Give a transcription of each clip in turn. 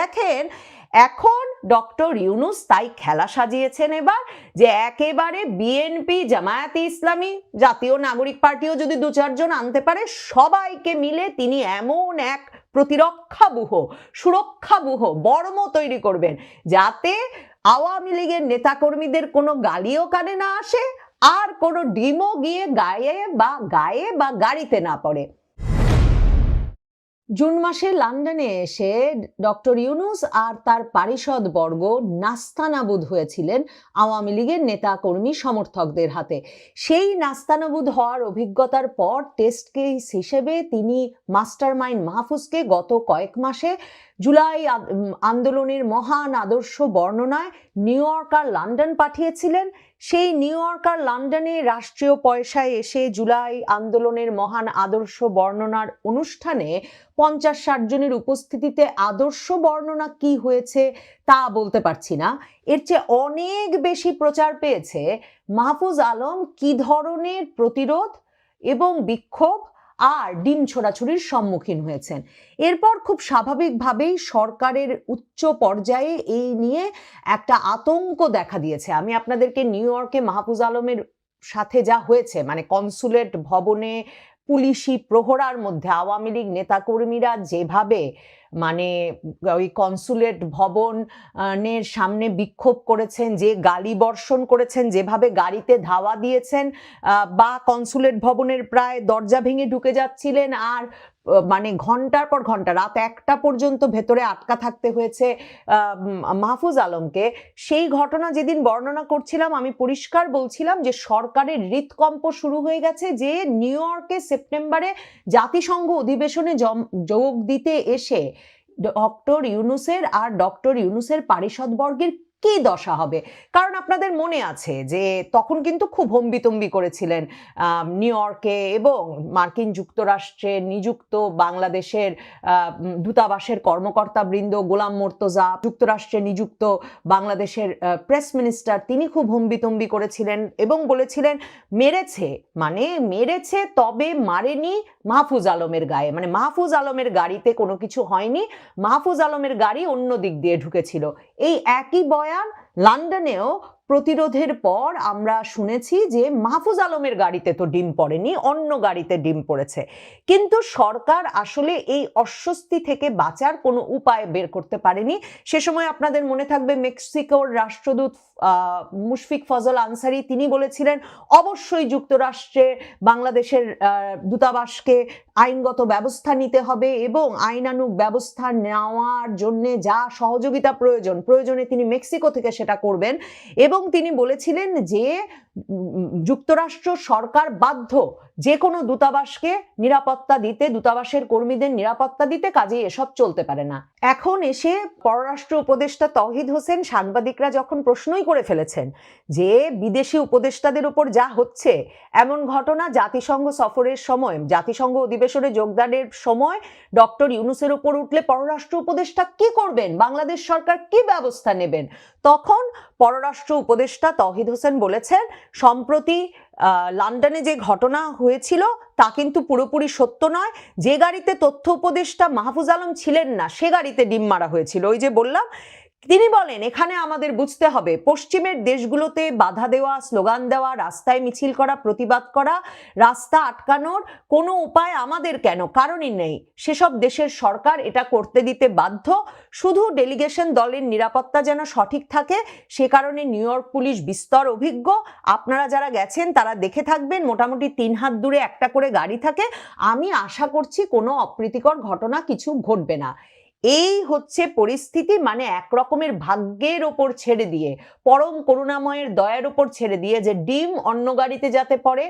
দেখেন, এখন ডক্টর ইউনুস তাই খেলা সাজিয়েছেন এবার যে একেবারে বিএনপি, জামায়াতে ইসলামী, জাতীয় নাগরিক পার্টিও যদি দু চারজন আনতে পারে, সবাইকে মিলে তিনি এমন এক প্রতিরক্ষাবুহ, সুরক্ষাবুহ, বর্ম তৈরি করবেন যাতে আওয়ামী লীগের নেতাকর্মীদের কোনো গালিও কানে না আসে আর কোনো ডিমও গিয়ে গায়ে বা গায়ে বা গাড়িতে না পড়ে। জুন মাসে লন্ডনে এসে ডক্টর ইউনুস আর তার পারিষদ বর্গ নাস্তানাবুদ হয়েছিলেন আওয়ামী লীগের নেতা কর্মী সমর্থকদের হাতে। সেই নাস্তানাবুদ হওয়ার অভিজ্ঞতার পর টেস্ট কেস হিসেবে তিনি মাস্টার মাইন্ড মাহফুজকে গত কয়েক মাসে জুলাই আন্দোলনের মহান আদর্শ বর্ণনায় নিউ ইয়র্ক আর লন্ডন পাঠিয়েছিলেন। সেই নিউ ইয়র্ক আর লন্ডনে রাষ্ট্রীয় পয়সায় এসে জুলাই আন্দোলনের মহান আদর্শ বর্ণনার অনুষ্ঠানে পঞ্চাশ ষাট জনের উপস্থিতিতে আদর্শ বর্ণনা কি হয়েছে তা বলতে পারছি না। এর চেয়ে অনেক বেশি প্রচার পেয়েছে মাহফুজ আলম কি ধরনের প্রতিরোধ এবং বিক্ষোভ আর ডিম ছোড়াছুড়ির সম্মুখীন হয়েছেন। এরপর খুব স্বাভাবিকভাবেই সরকারের উচ্চ পর্যায়ে এই নিয়ে একটা আতঙ্ক দেখা দিয়েছে। আমি আপনাদেরকে নিউ ইয়র্কে মাহফুজ আলমের সাথে যা হয়েছে মানে কনসুলেট ভবনে পুলিশি প্রহরার মধ্যে আওয়ামী লীগ নেতাকর্মীরা যেভাবে মানে ওই কনসুলেট ভবনের সামনে বিক্ষোভ করেছেন, যে গালি বর্ষণ করেছেন, যেভাবে গাড়িতে ধাওয়া দিয়েছেন বা কনসুলেট ভবনের প্রায় দরজা ভেঙে ঢুকে যাচ্ছিলেন, আর মানে ঘণ্টার পর ঘণ্টা, রাত একটা পর্যন্ত ভেতরে আটকা থাকতে হয়েছে মাহফুজ আলমকে। সেই ঘটনা যেদিন বর্ণনা করছিলাম, আমি পরিষ্কার বলছিলাম যে সরকারের হৃৎকম্প শুরু হয়ে গেছে যে নিউ ইয়র্কে সেপ্টেম্বরে জাতিসংঘ অধিবেশনে যোগ দিতে এসে ডক্টর ইউনুসের আর ডক্টর ইউনুসের পারিষদবর্গের কি দশা হবে? কারণ আপনাদের মনে আছে যে তখন কিন্তু খুব হম্বিতম্বি করেছিলেন নিউ ইয়র্কে এবং মার্কিন যুক্তরাষ্ট্রে নিযুক্ত বাংলাদেশের দূতাবাসের কর্মকর্তা বৃন্দ গোলাম মোর্তজা, যুক্তরাষ্ট্রে নিযুক্ত বাংলাদেশের প্রেস মিনিস্টার, তিনি খুব হম্বিতম্বি করেছিলেন এবং বলেছিলেন, মেরেছে মানে মেরেছে তবে মারেনি মাহফুজ আলমের গায়ে। মানে মাহফুজ আলমের গাড়িতে কোনো কিছু হয়নি, মাহফুজ আলমের গাড়ি অন্য দিক দিয়ে ঢুকেছিল। এই একই বয়ান লন্ডনেও প্রতিরোধের পর আমরা শুনেছি যে মাহফুজ আলমের গাড়িতে তো ডিম পড়েনি, অন্য গাড়িতে ডিম পড়েছে। কিন্তু সরকার আসলে এই অস্বস্তি থেকে বাঁচার কোনো উপায় বের করতে পারেনি। সে সময় আপনাদের মনে থাকবে মেক্সিকোর রাষ্ট্রদূত মুশফিক ফজল আনসারি, তিনি বলেছিলেন, অবশ্যই যুক্তরাষ্ট্রে বাংলাদেশের দূতাবাসকে আইনগত ব্যবস্থা নিতে হবে এবং আইনানুগ ব্যবস্থা নেওয়ার জন্য যা সহযোগিতা প্রয়োজন, প্রয়োজনে তিনি মেক্সিকো থেকে সেটা করবেন এবং তিনি বলেছিলেন যে যুক্তরাষ্ট্র সরকার বাধ্য যে কোনো দূতাবাসকে নিরাপত্তা দিতে, দূতাবাসের কর্মীদের নিরাপত্তা দিতে কাজে এসব চলতে পারে না। এখন এসে পররাষ্ট্র উপদেষ্টা তহিদ হোসেন সাংবাদিকরা যখন প্রশ্নই করে ফেলেছেন যে বিদেশি উপদেষ্টাদের উপর যা হচ্ছে, এমন ঘটনা জাতিসংঘ সফরের সময়, জাতিসংঘ অধিবেশনে যোগদানের সময় ডক্টর ইউনুসের উপর উঠলে পররাষ্ট্র উপদেষ্টা কি করবেন, বাংলাদেশ সরকার কি ব্যবস্থা নেবেন? তখন পররাষ্ট্র উপদেষ্টা তহিদ হোসেন বলেছেন, সম্প্রতি লন্ডনে যে ঘটনা হয়েছিল তা কিন্তু পুরোপুরি সত্য নয়। যে গাড়িতে তথ্য উপদেষ্টা মাহফুজ আলম ছিলেন না, সে গাড়িতে ডিম মারা হয়েছিল। ওই যে বললাম তিনি বলেন, এখানে আমাদের বুঝতে হবে, পশ্চিমের দেশগুলোতে বাধা দেওয়া, স্লোগান দেওয়া, রাস্তায় মিছিল করা, প্রতিবাদ করা, রাস্তা আটকানোর কোনো উপায় আমাদের কেন? কারণই নেই। সেসব দেশের সরকার এটা করতে দিতে বাধ্য। শুধু ডেলিগেশন দলের নিরাপত্তা যেন সঠিক থাকে, সে কারণে নিউ ইয়র্ক পুলিশ বিস্তর অভিজ্ঞ। আপনারা যারা গেছেন, তারা দেখে থাকবেন, মোটামুটি তিন হাত দূরে একটা করে গাড়ি থাকে। আমি আশা করছি কোনো অপ্রীতিকর ঘটনা কিছু ঘটবে না। এই হচ্ছে পরিস্থিতি মানে এক রকমের ভাগ্যের ওপর ছেড়ে দিয়ে, পরম করুণাময়ের দয়ার ওপর ছেড়ে দিয়ে যে ডিম অন্য গাড়িতে যাতে পড়ে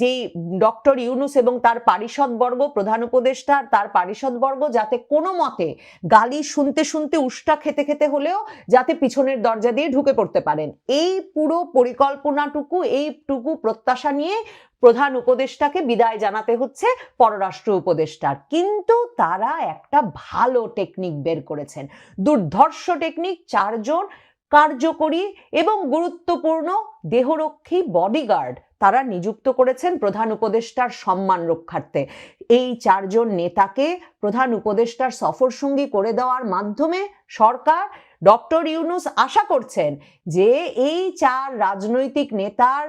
যেই ডক্টর ইউনুস এবং তার পারিষদবর্গ, প্রধান উপদেষ্টা আর তার পারিষদবর্গ যাতে কোনো মতে গালি শুনতে শুনতে উষ্টা খেতে খেতে হলেও যাতে পিছনের দরজা দিয়ে ঢুকে পড়তে পারেন। এই পুরো পরিকল্পনাটুকু এইটুকু প্রত্যাশা নিয়ে প্রধান উপদেষ্টাকে বিদায় জানাতে হচ্ছে পররাষ্ট্র উপদেষ্টার। কিন্তু তারা একটা ভালো টেকনিক বের করেছেন। দুর্ধর্ষ টেকনিক চারজন কার্যকরী এবং গুরুত্বপূর্ণ দেহরক্ষী বডিগার্ড তারা নিযুক্ত করেছেন প্রধান উপদেষ্টার সম্মান রক্ষার্থে। এই চারজন নেতাকে প্রধান উপদেষ্টার সফর সঙ্গী করে দেওয়ার মাধ্যমে সরকার ডক্টর ইউনুস আশা করছেন যে এই চার রাজনৈতিক নেতার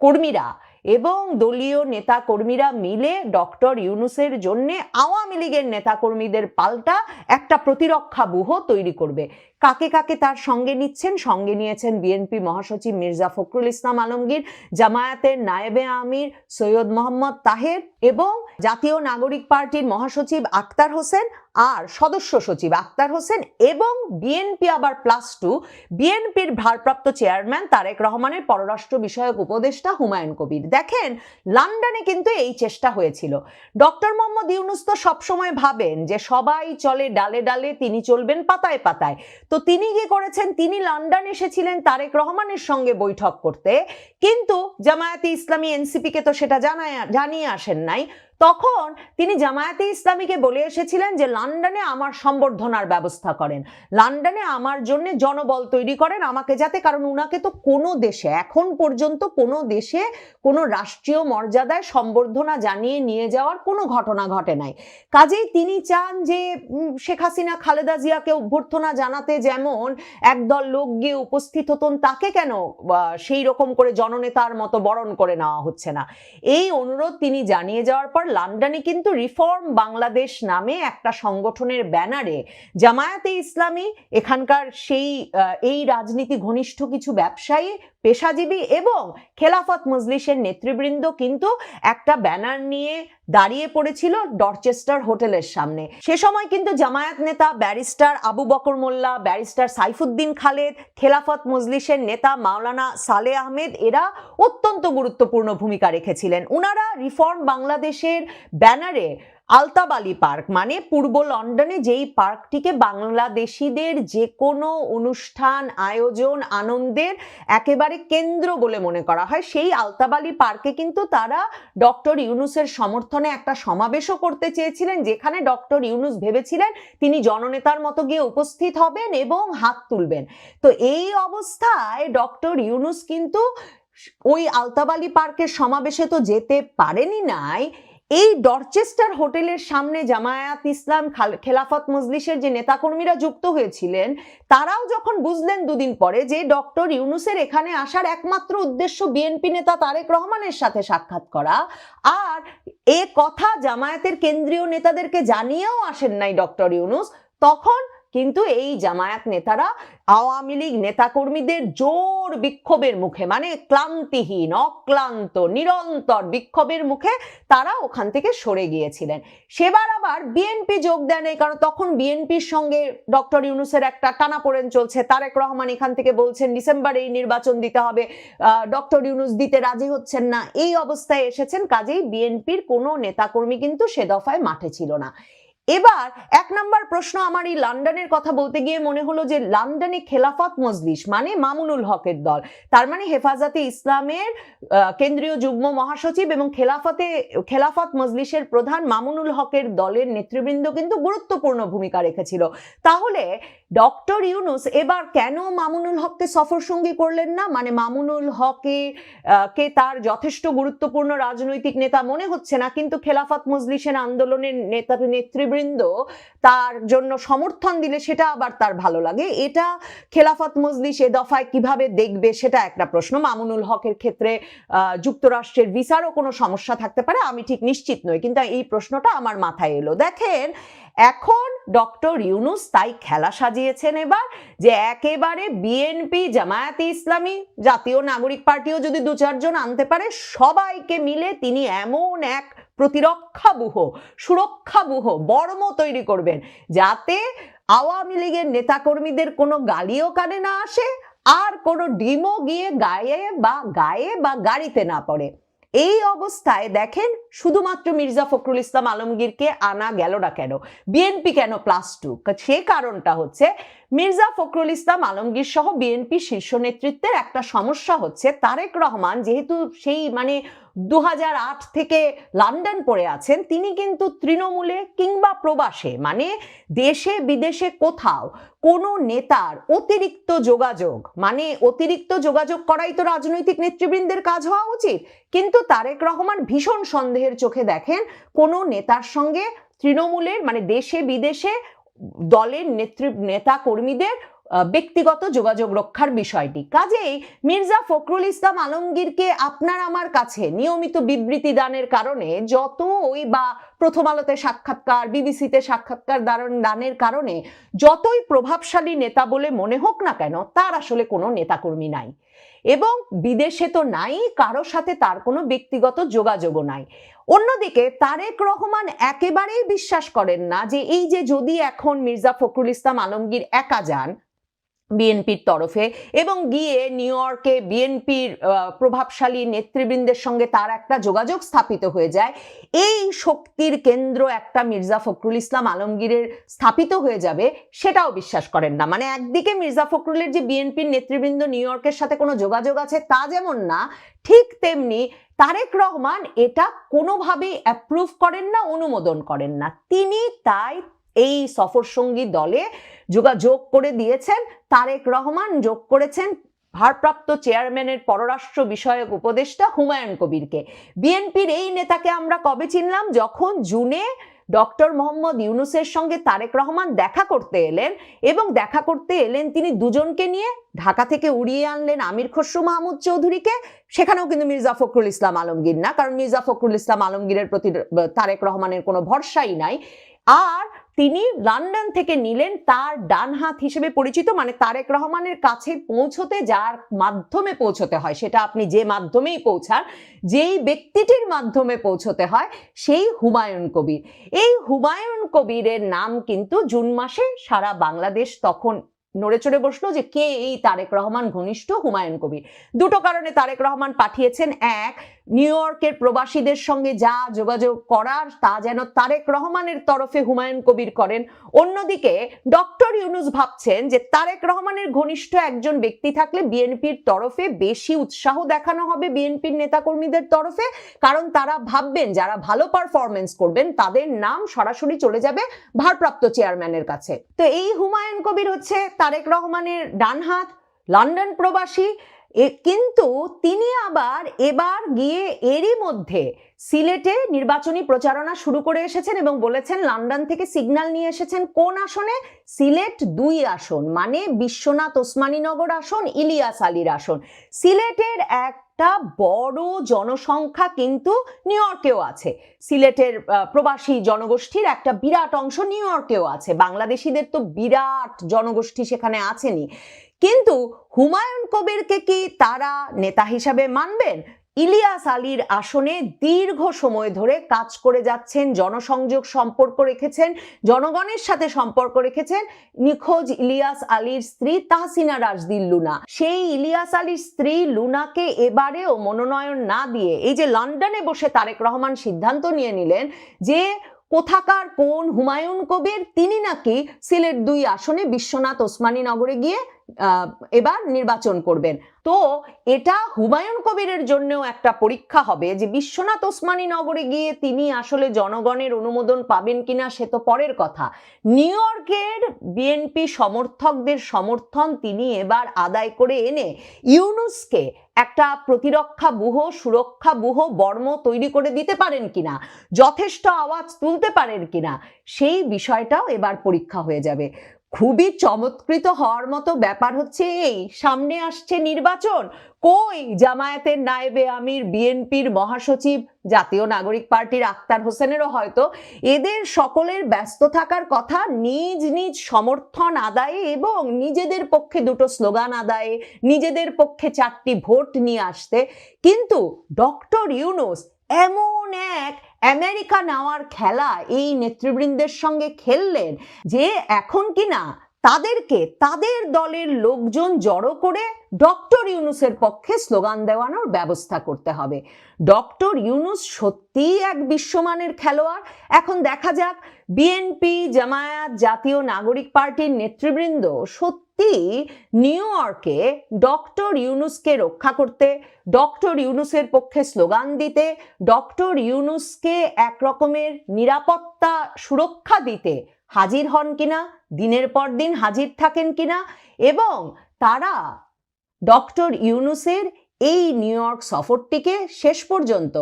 কর্মীরা এবং দলীয় নেতা কর্মীরা মিলে ডক্টর ইউনুসের জন্য আওয়ামী লীগের নেতা কর্মীদের পাল্টা একটা প্রতিরক্ষা ব্যূহ তৈরি করবে। কাকে কাকে তার সঙ্গে নিচ্ছেন? সঙ্গে নিয়েছেন বিএনপি মহাসচিব মির্জা ফখরুল ইসলাম আলমগীর, জামায়াতের নায়েবে আমির সৈয়দ মোহাম্মদ তাহের এবং জাতীয় নাগরিক পার্টির মহাসচিব আক্তার হোসেন আর সদস্য সচিব আক্তার হোসেন এবং বিএনপি আবার প্লাস টু বিএনপির ভারপ্রাপ্ত চেয়ারম্যান তারেক রহমানের পররাষ্ট্র বিষয়ক উপদেষ্টা হুমায়ুন কবির। দেখেন লন্ডনে কিন্তু এই চেষ্টা হয়েছিল। ডক্টর মোহাম্মদ ইউনুস তো সবসময় ভাবেন যে সবাই চলে, ডালে ডালে তিনি চলবেন, পাতায় পাতায়। তো তিনি কি করেছেন? তিনি লন্ডন এসেছিলেন তারেক রহমানের সঙ্গে বৈঠক করতে। কিন্তু জামায়াতে ইসলামী এনসিপিকে তো সেটা জানায়, জানিয়ে আসেন নাই। তখন তিনি জামায়াতে ইসলামীকে বলে এসেছিলেন যে, লন্ডনে আমার সম্বর্ধনার ব্যবস্থা করেন। লন্ডনে আমার জন্য জনবল তৈরি করেন আমাকে যাতে, কারণ উনাকে তো কোনো দেশে, এখন পর্যন্ত কোনো দেশে কোনো রাষ্ট্রীয় মর্যাদায় সম্বর্ধনা জানিয়ে নিয়ে যাওয়ার কোনো ঘটনা ঘটে নাই। কাজেই তিনি চান যে শেখ হাসিনা, খালেদা জিয়াকে অভ্যর্থনা জানাতে যেমন একদল লোক গিয়ে উপস্থিত হতন, তাকে কেন সেই রকম করে জননেতার মতো বরণ করে নেওয়া হচ্ছে না? এই অনুরোধ তিনি জানিয়ে যাওয়ার পর লন্ডনে কিন্তু রিফর্ম বাংলাদেশ নামে একটা সংগঠনের ব্যানারে জামায়াতে ইসলামী, এখানকার সেই এই রাজনীতি ঘনিষ্ঠ কিছু ব্যবসায়ী, পেশাজীবী এবং খেলাফত মজলিসের নেতৃবৃন্দ কিন্তু একটা ব্যানার নিয়ে দাঁড়িয়ে পড়েছিল ডরচেস্টার হোটেলের সামনে। সে সময় কিন্তু জামায়াত নেতা ব্যারিস্টার আবু বকর মোল্লা, ব্যারিস্টার সাইফুদ্দিন খালেদ, খেলাফত মজলিসের নেতা মাওলানা সালে আহমেদ, এরা অত্যন্ত গুরুত্বপূর্ণ ভূমিকা রেখেছিলেন। ওনারা রিফর্ম বাংলাদেশের ব্যানারে আলতাবালি পার্ক মানে পূর্ব লন্ডনে যেই পার্কটিকে বাংলাদেশিদের যে কোনো অনুষ্ঠান, আয়োজন, আনন্দের একেবারে কেন্দ্র বলে মনে করা হয়, সেই আলতাবালি পার্কে কিন্তু তারা ডক্টর ইউনুসের সমর্থনে একটা সমাবেশও করতে চেয়েছিলেন, যেখানে ডক্টর ইউনুস ভেবেছিলেন তিনি জননেতার মতো গিয়ে উপস্থিত হবেন এবং হাত তুলবেন। তো এই অবস্থায় ডক্টর ইউনুস কিন্তু ওই আলতাবালি পার্কের সমাবেশে তো যেতে পারেনি নাই এই ডরচেস্টার হোটেলের সামনে জামায়াত ইসলাম খাল- খেলাফত মজলিসের যে নেতাকর্মীরা যুক্ত হয়েছিলেন, তারাও যখন বুঝলেন দুদিন পরে যে ডক্টর ইউনুসের এখানে আসার একমাত্র উদ্দেশ্য বিএনপি নেতা তারেক রহমানের সাথে সাক্ষাৎ করা, আর এ কথা জামায়াতের কেন্দ্রীয় নেতাদেরকে জানিয়েও আসেন নাই ডক্টর ইউনুস, তখন কিন্তু এই জামায়াত নেতারা আওয়ামী লীগ নেতাকর্মীদের জোর বিক্ষোভের মুখে মানে ক্লান্তিহীন অক্লান্ত নিরন্তর বিক্ষোভের মুখে তারা ওখান থেকে সরে গিয়েছিলেন। সেবার আবার বিএনপি যোগ দেয় নাই, কারণ তখন বিএনপির সঙ্গে ডক্টর ইউনুসের একটা টানাপোড়েন চলছে। তারেক রহমান এখান থেকে বলছেন ডিসেম্বরে এই নির্বাচন দিতে হবে। ডক্টর ইউনুস দিতে রাজি হচ্ছেন না। এই অবস্থায় এসেছেন কাজেই বিএনপির কোনো নেতাকর্মী কিন্তু সে দফায় মাঠে ছিল না। এবার এক নাম্বার প্রশ্ন আমার এই লন্ডনের কথা বলতে গিয়ে মনে হলো যে লন্ডনে খেলাফত মজলিস মানে মামুনুল হকের দল, তার মানে হেফাজতে ইসলামের কেন্দ্রীয় যুগ্ম মহাসচিব এবং খেলাফতে, খেলাফত মজলিসের প্রধান মামুনুল হকের দলের নেতৃবৃন্দ কিন্তু গুরুত্বপূর্ণ ভূমিকা রেখেছিল। তাহলে ডক্টর ইউনুস, এবার কেন মামুনুল হককে সফর সঙ্গী করলেন না? মানে মামুনুল হকে কে তার যথেষ্ট গুরুত্বপূর্ণ রাজনৈতিক নেতা মনে হচ্ছে না, কিন্তু খেলাফত মজলিসের আন্দোলনের নেতা নেতৃবৃন্দ তার জন্য সমর্থন দিলে সেটা আবার তার ভালো লাগে। এটা খেলাফত মজলিস এ দফায় কীভাবে দেখবে সেটা একটা প্রশ্ন। মামুনুল হকের ক্ষেত্রে যুক্তরাষ্ট্রের ভিসারও কোনো সমস্যা থাকতে পারে, আমি ঠিক নিশ্চিত নই, কিন্তু এই প্রশ্নটা আমার মাথায় এলো। দেখেন এখন ডক্টর ইউনুস তাই খেলা সাজিয়েছেন এবার যে একেবারে বিএনপি, জামায়াতে ইসলামী, জাতীয় নাগরিক পার্টিও যদি দু চারজন আনতে পারে, সবাইকে মিলে তিনি এমন এক প্রতিরক্ষাবুহ, সুরক্ষাবুহ, বর্ম তৈরি করবেন যাতে আওয়ামী লীগের নেতাকর্মীদের কোনো গালিও কানে না আসে আর কোনো ডিমও গিয়ে গায়ে বা গায়ে বা গাড়িতে না পড়ে। এই অবস্থায় দেখেন শুধুমাত্র মির্জা ফখরুল ইসলাম আলমগীরকে আনা গেল না কেন? বিএনপি কেন প্লাস টু সে কারণটা হচ্ছে মির্জা ফখরুল ইসলাম আলমগীর সহ বিএনপি শীর্ষ নেতৃত্বের একটা সমস্যা হচ্ছে তারেক রহমান যেহেতু সেই মানে দু হাজার আট থেকে লন্ডন পড়ে আছেন, তিনি কিন্তু তৃণমূলে কিংবা প্রবাসে মানে দেশে বিদেশে কোথাও কোনো নেতার অতিরিক্ত যোগাযোগ মানে অতিরিক্ত যোগাযোগ করাই তো রাজনৈতিক নেতৃবৃন্দের কাজ হওয়া উচিত। কিন্তু তারেক রহমান ভীষণ সন্দেহের চোখে দেখেন কোনো নেতার সঙ্গে তৃণমূলের মানে দেশে বিদেশে দলের নেতৃ নেতা কর্মীদের ব্যক্তিগত যোগাযোগ রক্ষার বিষয়টি। কাজেই মির্জা ফখরুল ইসলাম আলমগীরকে আপনার আমার কাছে নিয়মিত বিবৃতি দানের কারণে যত ওই বা প্রথম আলোতে সাক্ষাৎকার, বিবিসিতে সাক্ষাৎকার দানের কারণে, যতই প্রভাবশালী নেতা বলে মনে হোক না কেন, তার আসলে কোনো নেতাকর্মী নাই। এবং বিদেশে তো নাই কারোর সাথে তার কোনো ব্যক্তিগত যোগাযোগও নাই। অন্যদিকে তারেক রহমান একেবারেই বিশ্বাস করেন না যে এই যে যদি এখন মির্জা ফখরুল ইসলাম আলমগীর একা যান বিএনপির তরফে এবং গিয়ে নিউ ইয়র্কে বিএনপির প্রভাবশালী নেতৃবৃন্দের সঙ্গে তার একটা যোগাযোগ স্থাপিত হয়ে যায়। এই শক্তির কেন্দ্র একটা মির্জা ফখরুল ইসলাম আলমগীরের স্থাপিত হয়ে যাবে সেটাও বিশ্বাস করেন না। মানে একদিকে মির্জা ফখরুলের যে বিএনপির নেতৃবৃন্দ নিউ ইয়র্কের সাথে কোনো যোগাযোগ আছে তা যেমন না, ঠিক তেমনি তারেক রহমান এটা কোনোভাবেই অ্যাপ্রুভ করেন না, অনুমোদন করেন না। তিনি তাই এই সফরসঙ্গী দলে যোগাযোগ করে দিয়েছেন তারেক রহমান, যোগ করেছেন ভারপ্রাপ্ত চেয়ারম্যানের পররাষ্ট্র বিষয়ক উপদেষ্টা হুমায়ুন কবিরকে। বিএনপির এই নেতাকে আমরা কবে চিনলাম? যখন জুনে ডক্টর মোহাম্মদ ইউনুসের সঙ্গে তারেক রহমান দেখা করতে এলেন এবং দেখা করতে এলেন তিনি দুজনকে নিয়ে ঢাকা থেকে উড়িয়ে আনলেন আমির খসরু মাহমুদ চৌধুরীকে। সেখানেও কিন্তু মির্জা ফখরুল ইসলাম আলমগীর না, কারণ মির্জা ফখরুল ইসলাম আলমগীরের প্রতি তারেক রহমানের কোনো ভরসাই নাই। আর তিনি লন্ডন থেকে নিলেন তার ডান হাত হিসেবে পরিচিত মানে তারেক রহমানের কাছে পৌঁছতে যার মাধ্যমে পৌঁছতে হয়, সেটা আপনি যে মাধ্যমেই পৌঁছান, যেই ব্যক্তিটির মাধ্যমে পৌঁছতে হয়, সেই হুমায়ুন কবির। এই হুমায়ুন কবিরের নাম কিন্তু জুন মাসে সারা বাংলাদেশ তখন নড়ে চড়ে বসল যে কে এই তারেক রহমান ঘনিষ্ঠ হুমায়ুন কবির। দুটো কারণে তারেক রহমান পাঠিয়েছেন। এক নিউ ইয়র্কের প্রবাসীদের সঙ্গে যা যোগাযোগ করার, তা যেন তারেক রহমানের তরফে হুমায়ুন কবির করেন। অন্যদিকে, ডক্টর ইউনুস ভাবছেন যে তারেক রহমানের ঘনিষ্ঠ একজন ব্যক্তি থাকলে বিএনপির তরফে বেশি উৎসাহ দেখানো হবে বিএনপির নেতাকর্মীদের তরফে, কারণ তারা ভাববেন, যারা ভালো পারফরমেন্স করবেন, তাদের নাম সরাসরি চলে যাবে ভারপ্রাপ্ত চেয়ারম্যানের কাছে। তো এই হুমায়ুন কবির হচ্ছে তারেক রহমানের ডান হাত লন্ডন প্রবাসী এ কিন্তু তিনি আবার এবার গিয়ে এরই মধ্যে সিলেটে নির্বাচনী প্রচারণা শুরু করে এসেছেন এবং বলেছেন লন্ডন থেকে সিগন্যাল নিয়ে এসেছেন কোন আসনে? সিলেট দুই আসন মানে বিশ্বনাথ ওসমানীনগর আসন, ইলিয়াস আলীর আসন। সিলেটের একটা বড় জনসংখ্যা কিন্তু নিউ ইয়র্কেও আছে। সিলেটের প্রবাসী জনগোষ্ঠীর একটা বিরাট অংশ নিউ ইয়র্কেও আছে। বাংলাদেশিদের তো বিরাট জনগোষ্ঠী সেখানে আছেনই। কিন্তু হুমায়ুন কবিরকে কি তারা নেতা হিসাবে মানবেন? ইলিয়াস আলীর আসনে দীর্ঘ সময় ধরে কাজ করে যাচ্ছেন, জনসংযোগ সম্পর্ক রেখেছেন, জনগণের সাথে সম্পর্ক রেখেছেন নিখোঁজ ইলিয়াস আলীর স্ত্রী তাহসিনা রাজদিল লুনা। সেই ইলিয়াস আলীর স্ত্রী লুনাকে এবারেও মনোনয়ন না দিয়ে এই যে লন্ডনে বসে তারেক রহমান সিদ্ধান্ত নিয়ে নিলেন যে কোথাকার কোন হুমায়ুন কবির, তিনি নাকি সিলেট দুই আসনে বিশ্বনাথ ওসমানী নগরে গিয়ে এবার নির্বাচন করবেন। তো এটা হুমায়ুন কবিরের জন্যও একটা পরীক্ষা হবে যে বিশ্বনাথ ওসমানী নগরে গিয়ে তিনি আসলে জনগণের অনুমোদন পাবেন কিনা সে তো পরের কথা। নিউ ইয়র্কের বিএনপি সমর্থকদের সমর্থন তিনি এবার আদায় করে এনে ইউনুসকে একটা প্রতিরক্ষা বুহ, সুরক্ষা বুহ, বর্ম তৈরি করে দিতে পারেন কিনা, যথেষ্ট আওয়াজ তুলতে পারেন কিনা, সেই বিষয়টাও এবার পরীক্ষা হয়ে যাবে। খুবই চমৎকৃত হওয়ার মতো ব্যাপার হচ্ছে এই। সামনে আসছে নির্বাচন। কই জামায়াতের নায়েবে আমির, বিএনপির মহাসচিব, জাতীয় নাগরিক পার্টির আক্তার হোসেনেরও হয়তো। এদের সকলের ব্যস্ত থাকার কথা নিজ নিজ সমর্থন আদায়ে এবং নিজেদের পক্ষে দুটো স্লোগান আদায়ে, নিজেদের পক্ষে চারটি ভোট নিয়ে আসতে। কিন্তু ডক্টর ইউনুস এমন এক আমেরিকা নেওয়ার খেলা এই নেতৃবৃন্দের সঙ্গে খেললেন যে এখন কি না তাদেরকে তাদের দলের লোকজন জড়ো করে ডক্টর ইউনুসের পক্ষে স্লোগান দেওয়ানোর ব্যবস্থা করতে হবে। ডক্টর ইউনুস সত্যিই এক বিশ্বমানের খেলোয়াড়। এখন দেখা যাক, বিএনপি, জামায়াত জাতীয় নাগরিক পার্টির নেতৃবৃন্দ সত্যি কি নিউ ইয়র্কে ডক্টর ইউনুসকে রক্ষা করতে, ডক্টর ইউনুসের পক্ষে স্লোগান দিতে, ডক্টর ইউনুসকে এক রকমের নিরাপত্তা সুরক্ষা দিতে হাজির হন কিনা, দিনের পর দিন হাজির থাকেন কিনা এবং তারা ডক্টর ইউনুসের এই নিউ ইয়র্ক সফরটিকে শেষ পর্যন্ত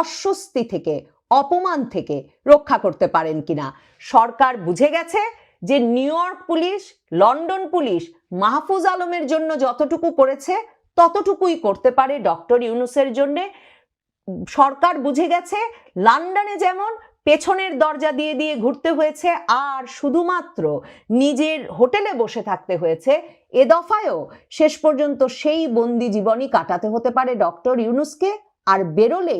অস্বস্তি থেকে, অপমান থেকে রক্ষা করতে পারেন কিনা। সরকার বুঝে গেছে যে New York police, London police Mahfuz আলমের জন্য যতটুকু করেছে, ততটুকুই করতে পারে ডক্টর ইউনুসের জন্য। সরকার বুঝে গেছে, লন্ডনে যেমন পেছনের দরজা দিয়ে দিয়ে ঘুরতে হয়েছে, আর শুধুমাত্র নিজের হোটেলে বসে থাকতে হয়েছে, এ দফায়ও শেষ পর্যন্ত সেই বন্দি জীবনই কাটাতে হতে পারে ডক্টর ইউনুসকে, আর বেরোলে